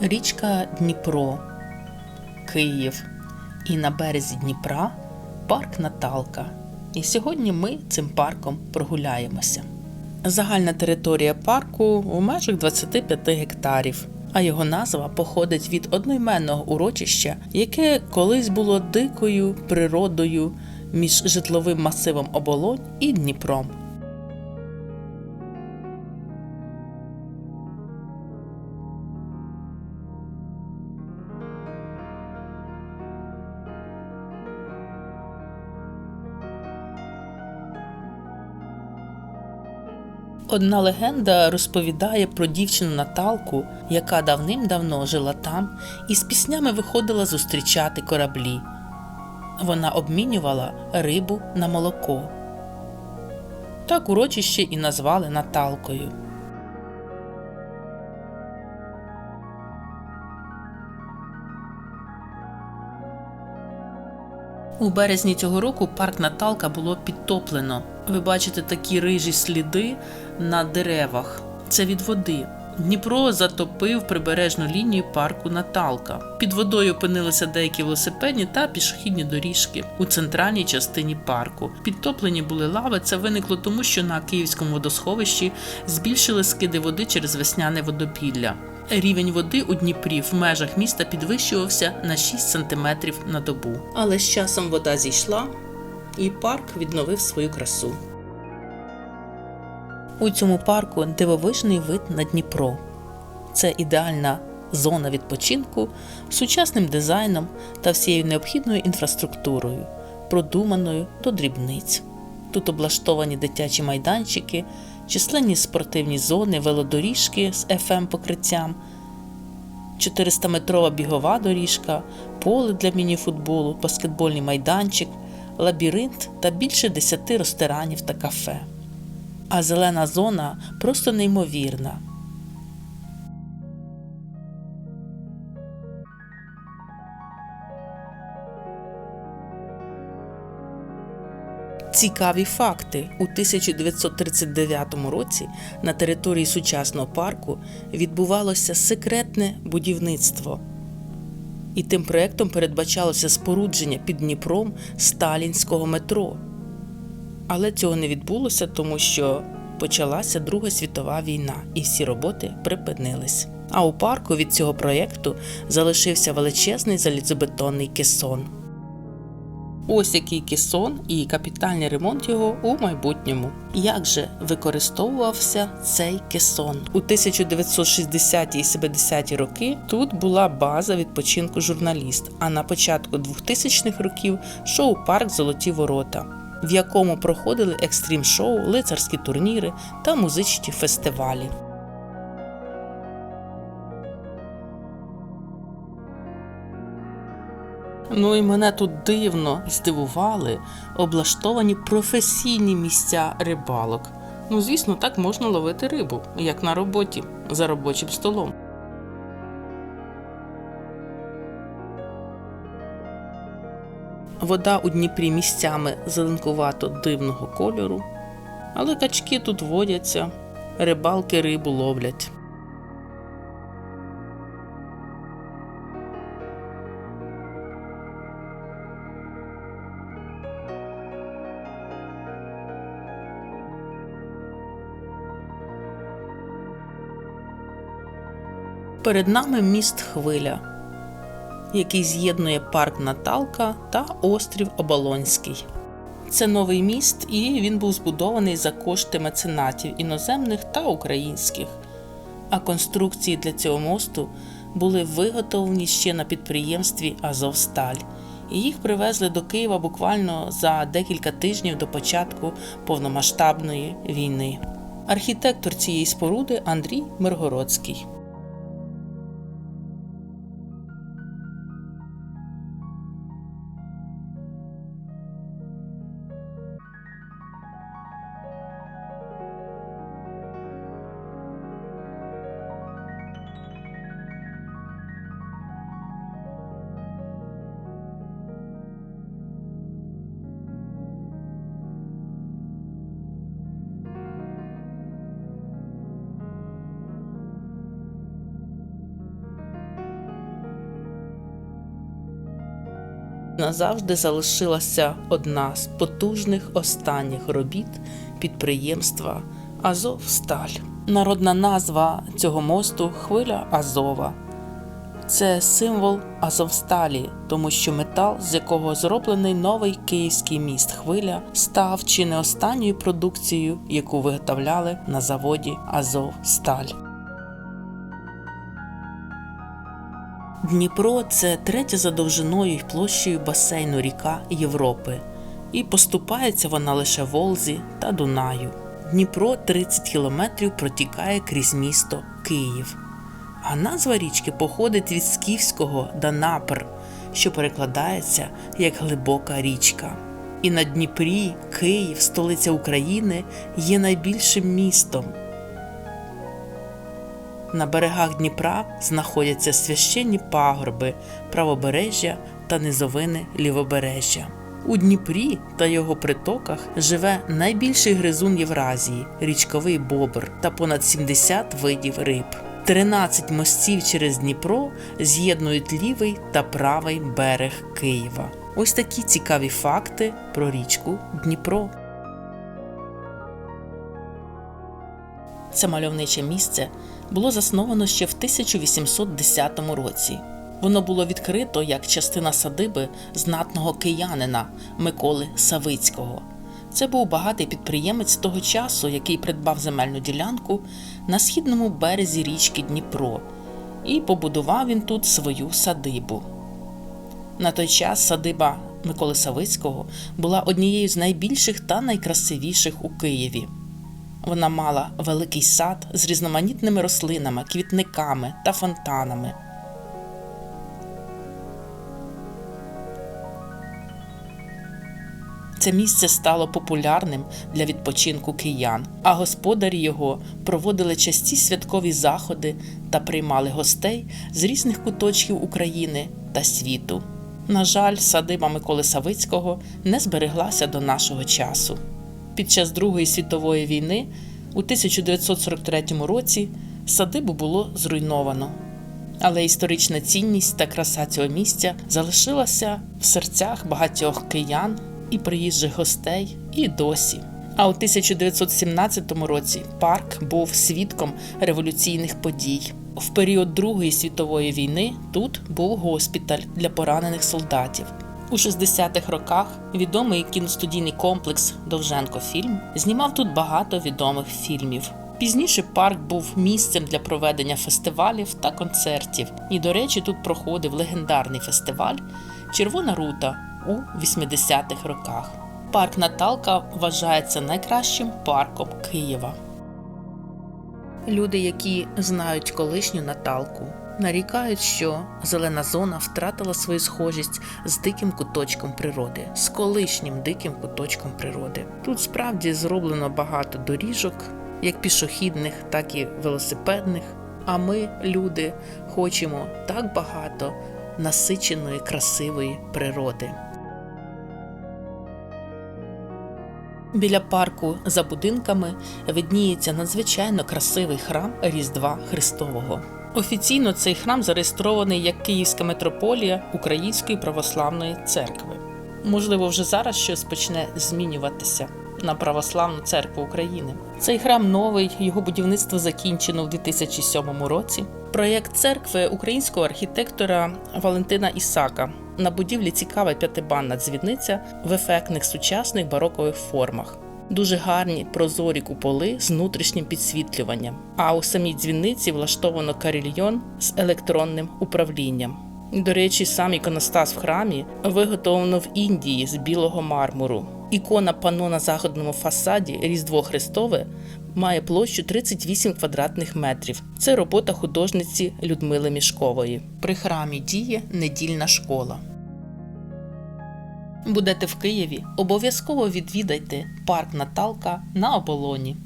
Річка Дніпро, Київ і на березі Дніпра парк Наталка. І сьогодні ми цим парком прогуляємося. Загальна територія парку у межах 25 гектарів, а його назва походить від одноіменного урочища, яке колись було дикою природою між житловим масивом оболонь і Дніпром. Одна легенда розповідає про дівчину Наталку, яка давним-давно жила там і з піснями виходила зустрічати кораблі. Вона обмінювала рибу на молоко. Так урочище і назвали Наталкою. У березні цього року парк Наталка було підтоплено. Ви бачите такі рижі сліди на деревах. Це від води. Дніпро затопив прибережну лінію парку Наталка. Під водою опинилися деякі велосипедні та пішохідні доріжки у центральній частині парку. Підтоплені були лави. Це виникло тому, що на київському водосховищі збільшили скиди води через весняне водопілля. Рівень води у Дніпрі в межах міста підвищувався на 6 см на добу. Але з часом вода зійшла, і парк відновив свою красу. У цьому парку дивовижний вид на Дніпро. Це ідеальна зона відпочинку з сучасним дизайном та всією необхідною інфраструктурою, продуманою до дрібниць. Тут облаштовані дитячі майданчики, численні спортивні зони, велодоріжки з fm покриттям, 400-метрова бігова доріжка, поле для мініфутболу, баскетбольний майданчик, лабіринт та більше 10 ресторанів та кафе. А зелена зона просто неймовірна. Цікаві факти. У 1939 році на території сучасного парку відбувалося секретне будівництво. І тим проектом передбачалося спорудження під Дніпром сталінського метро. Але цього не відбулося, тому що почалася Друга світова війна, і всі роботи припинились. А у парку від цього проєкту залишився величезний залізобетонний кесон. Ось який кесон і капітальний ремонт його у майбутньому. Як же використовувався цей кесон? У 1960-ті і 70-ті роки тут була база відпочинку журналіст, а на початку 2000-х років шоу Парк Золоті Ворота, в якому проходили екстрім шоу, лицарські турніри та музичні фестивалі. Ну і мене тут дивно здивували облаштовані професійні місця рибалок. Ну, звісно, так можна ловити рибу, як на роботі, за робочим столом. Вода у Дніпрі місцями зеленкувато дивного кольору, але качки тут водяться, рибалки рибу ловлять. Перед нами міст Хвиля, який з'єднує парк Наталка та острів Оболонський. Це новий міст, і він був збудований за кошти меценатів іноземних та українських. А конструкції для цього мосту були виготовлені ще на підприємстві Азовсталь. І їх привезли до Києва буквально за декілька тижнів до початку повномасштабної війни. Архітектор цієї споруди Андрій Миргородський. Назавжди залишилася одна з потужних останніх робіт підприємства Азовсталь. Народна назва цього мосту хвиля Азова. Це символ Азовсталі, тому що метал, з якого зроблений новий київський міст хвиля, став чи не останньою продукцією, яку виготовляли на заводі Азовсталь. Дніпро це третя за довжиною й площею басейну ріка Європи, і поступається вона лише Волзі та Дунаю. Дніпро 30 кілометрів протікає крізь місто Київ. А назва річки походить від скіфського Данапр, що перекладається як глибока річка. І на Дніпрі Київ, столиця України, є найбільшим містом. На берегах Дніпра знаходяться священні пагорби, правобережжя та низовини лівобережжя. У Дніпрі та його притоках живе найбільший гризун Євразії річковий бобр та понад 70 видів риб. 13 мостів через Дніпро з'єднують лівий та правий берег Києва. Ось такі цікаві факти про річку Дніпро. Це мальовниче місце було засновано ще в 1810 році. Воно було відкрито як частина садиби знатного киянина Миколи Савицького. Це був багатий підприємець того часу, який придбав земельну ділянку на східному березі річки Дніпро, і побудував він тут свою садибу. На той час садиба Миколи Савицького була однією з найбільших та найкрасивіших у Києві. Вона мала великий сад з різноманітними рослинами, квітниками та фонтанами. Це місце стало популярним для відпочинку киян, а господарі його проводили часті святкові заходи та приймали гостей з різних куточків України та світу. На жаль, садиба Миколи Савицького не збереглася до нашого часу. Під час Другої світової війни у 1943 році садибу було зруйновано. Але історична цінність та краса цього місця залишилася в серцях багатьох киян і приїжджих гостей і досі. А у 1917 році парк був свідком революційних подій. В період Другої світової війни тут був госпіталь для поранених солдатів. У 60-х роках відомий кіностудійний комплекс Довженко Фільм знімав тут багато відомих фільмів. Пізніше парк був місцем для проведення фестивалів та концертів. І, до речі, тут проходив легендарний фестиваль Червона рута у 80-х роках. Парк Наталка вважається найкращим парком Києва. Люди, які знають колишню Наталку, нарікають, що зелена зона втратила свою схожість з диким куточком природи, з колишнім диким куточком природи. Тут справді зроблено багато доріжок, як пішохідних, так і велосипедних. А ми, люди, хочемо так багато насиченої, красивої природи. Біля парку за будинками видніється надзвичайно красивий храм Різдва Христового. Офіційно цей храм зареєстрований як Київська митрополія Української православної церкви. Можливо, вже зараз щось почне змінюватися на православну церкву України. Цей храм новий, його будівництво закінчено в 2007 році. Проєкт церкви українського архітектора Валентина Ісака. На будівлі цікава п'ятибанна дзвіниця в ефектних сучасних барокових формах. Дуже гарні прозорі куполи з внутрішнім підсвітлюванням. А у самій дзвіниці влаштовано карельйон з електронним управлінням. До речі, сам іконостас в храмі виготовлено в Індії з білого мармуру. Ікона пано на заходному фасаді Різдво Христове має площу 38 квадратних метрів. Це робота художниці Людмили Мішкової. При храмі діє недільна школа. Будете в Києві, обов'язково відвідайте парк Наталка на оболоні.